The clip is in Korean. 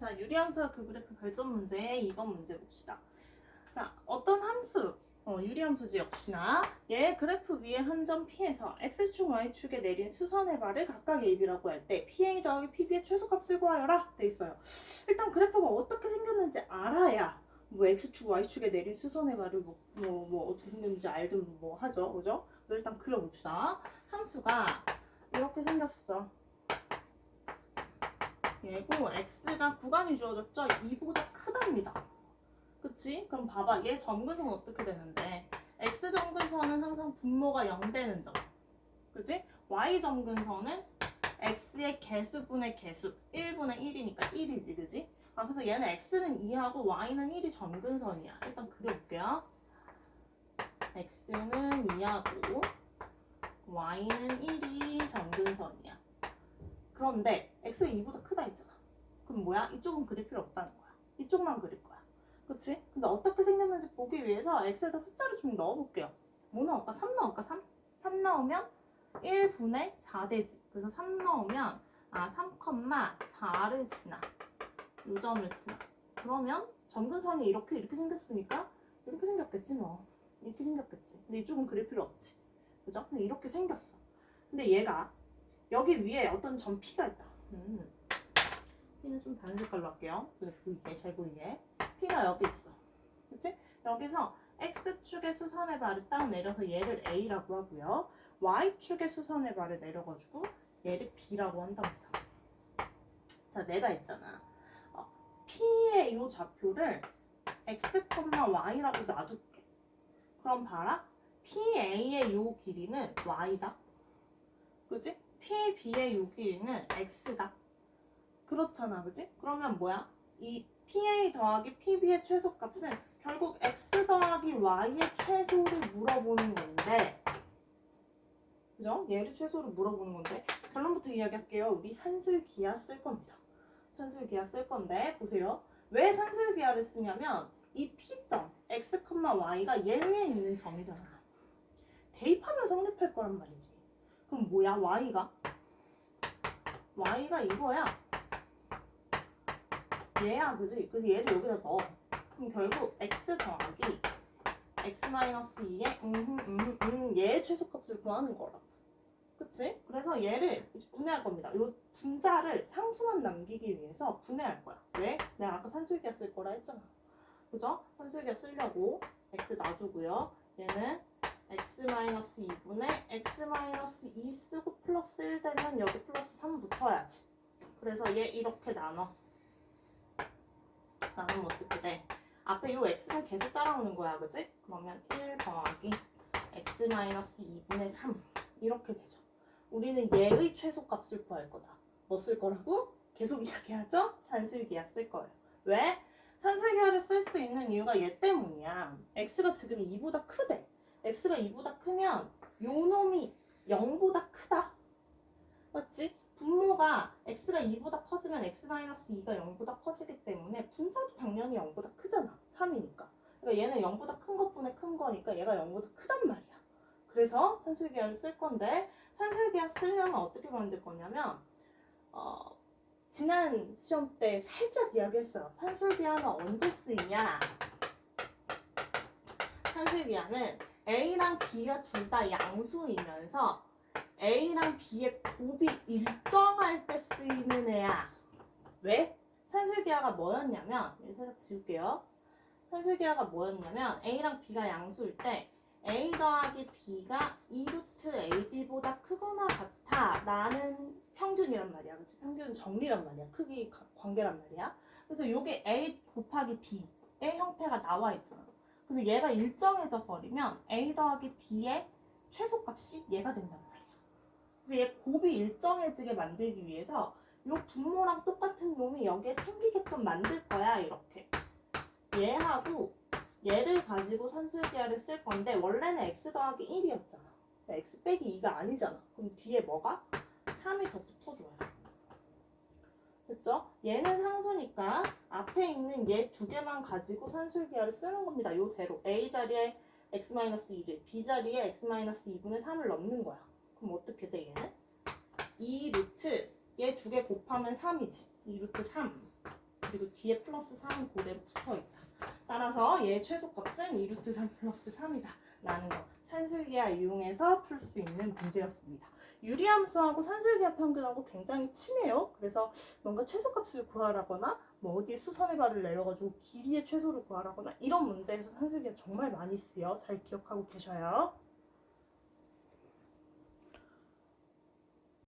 자, 유리함수와 그 그래프 발전 문제 이번 문제 봅시다. 자, 어떤 함수, 어, 유리함수지 역시나 얘 그래프 위에 한 점 P에서 X축, Y축에 내린 수선의 발을 각각 AB라고 할 때 PA 더하기 PB의 최소값을 구하여라 돼 있어요. 일단 그래프가 어떻게 생겼는지 알아야 뭐 X축, Y축에 내린 수선의 발을 뭐, 뭐, 뭐 어떻게 생겼는지 알든 뭐 하죠. 그죠? 일단 그려봅시다. 함수가 이렇게 생겼어. 얘고 x가 구간이 주어졌죠? 2보다 크답니다. 그치? 그럼 봐봐. 얘 점근선은 어떻게 되는데? x 점근선은 항상 분모가 0 되는 점. 그치? y 점근선은 x의 개수분의 개수. 1분의 1이니까 1이지. 그치? 아, 그래서 얘는 x는 2하고 y는 1이 점근선이야. 일단 그려볼게요. x는 2하고 y는 1이 점근선이야. 그런데 x가 2보다 크다 했잖아. 그럼 뭐야? 이쪽은 그릴 필요 없다는 거야. 이쪽만 그릴 거야. 그치? 근데 어떻게 생겼는지 보기 위해서 x에다 숫자를 좀 넣어볼게요. 뭐 넣을까? 3 넣을까? 3? 3 넣으면 1분의 4 되지. 그래서 3 넣으면 아 3,4를 지나. 요 점을 지나. 그러면 점근선이 이렇게 이렇게 생겼으니까 이렇게 생겼겠지 뭐. 이렇게 생겼겠지. 근데 이쪽은 그릴 필요 없지. 그죠? 근데 이렇게 생겼어. 근데 얘가 여기 위에 어떤 점 P가 있다. 음. P는 좀 다른 색깔로 할게요. 그래 보이게 잘 보이게. P가 여기 있어. 그치? 여기서 X축의 수선의 발을 딱 내려서 얘를 A라고 하고요. Y축의 수선의 발을 내려가지고 얘를 B라고 한답니다. 자, 내가 있잖아. 어, P의 이 좌표를 X, Y라고 놔둘게. 그럼 봐라. PA의 요 길이는 Y다. 그지? PB의 요 길이는 X다. 그렇잖아, 그지? 그러면 뭐야? 이 PA 더하기 PB의 최소값은 결국 X 더하기 Y의 최소를 물어보는 건데, 그죠? 얘를 최소를 물어보는 건데, 결론부터 이야기할게요. 우리 산술기하 쓸 겁니다. 산술기하 쓸 건데, 보세요. 왜 산술기하를 쓰냐면, 이 P점, X, Y가 얘 위에 있는 점이잖아. 대입하면 성립할 거란 말이지. 그럼 뭐야? Y가? Y가 이거야. 얘야, 그지? 그래서 얘를 여기다 넣어. 그럼 결국 x 더하기 x 마이너스 2의 음, 얘의 최소값을 구하는 거라고. 그치? 그래서 얘를 이제 분해할 겁니다. 요 분자를 상수만 남기기 위해서 분해할 거야. 왜? 내가 아까 산술기하 쓸 거라 했잖아. 그죠? 산술기하 쓰려고 x 놔두고요. 얘는 x-2분의 x-2 쓰고 플러스 1 되면 여기 플러스 3 붙어야지. 그래서 얘 이렇게 나눠. 나누면 어떻게 돼? 앞에 요 x는 계속 따라오는 거야, 그지? 그러면 1 더하기 x-2분의 3 이렇게 되죠. 우리는 얘의 최소값을 구할 거다. 뭐 쓸 거라고? 계속 이야기하죠? 산술기하 쓸 거예요. 왜? 산술기하를 쓸 수 있는 이유가 얘 때문이야. x가 지금 2보다 크대. x가 2보다 크면 요 놈이 0보다 크다. 맞지? 분모가 x가 2보다 커지면 x-2가 0보다 커지기 때문에 분자도 당연히 0보다 크잖아. 3이니까. 그러니까 얘는 0보다 큰 것분에 큰 거니까 얘가 0보다 크단 말이야. 그래서 산술기하를 쓸 건데 산술기하 쓰려면 어떻게 만들 거냐면 어, 지난 시험 때 살짝 이야기했어요. 산술기하는 언제 쓰이냐? 산술기하는 A랑 B가 둘 다 양수이면서 A랑 B의 곱이 일정할 때 쓰이는 애야. 왜? 산술기하가 뭐였냐면, 얘 살짝 지울게요. 산술기하가 뭐였냐면, A랑 B가 양수일 때, A 더하기 B가 2루트 AB보다 크거나 같아. 라는 평균이란 말이야. 그치? 평균 정리란 말이야. 크기 가- 관계란 말이야. 그래서 요게 A 곱하기 B의 형태가 나와 있잖아. 그래서 얘가 일정해져 버리면 A 더하기 B의 최소값이 얘가 된단. 곱이 일정해지게 만들기 위해서 요 분모랑 똑같은 놈이 여기에 생기게끔 만들 거야 이렇게. 얘하고 얘를 가지고 산술기하를 쓸 건데 원래는 x 더하기 1이었잖아. x 빼기 2가 아니잖아. 그럼 뒤에 뭐가? 3이 더 붙어줘요. 됐죠? 얘는 상수니까 앞에 있는 얘 두 개만 가지고 산술기하를 쓰는 겁니다. 요대로 a 자리에 x-2를 b 자리에 x-2분의 3을 넣는 거야. 그럼 어떻게 돼 얘는? 2 루트 얘두 개 곱하면 3이지. 2 루트 3 그리고 뒤에 플러스 3은 그대로 붙어 있다. 따라서 얘의 최소값은 2루트 3 플러스 3이다. 라는 거. 산술기하 이용해서 풀 수 있는 문제였습니다. 유리함수하고 산술기하 평균하고 굉장히 친해요. 그래서 뭔가 최소값을 구하라거나 뭐 어디에 수선의 발을 내려가지고 길이의 최소를 구하라거나 이런 문제에서 산술기하 정말 많이 쓰여. 잘 기억하고 계셔요.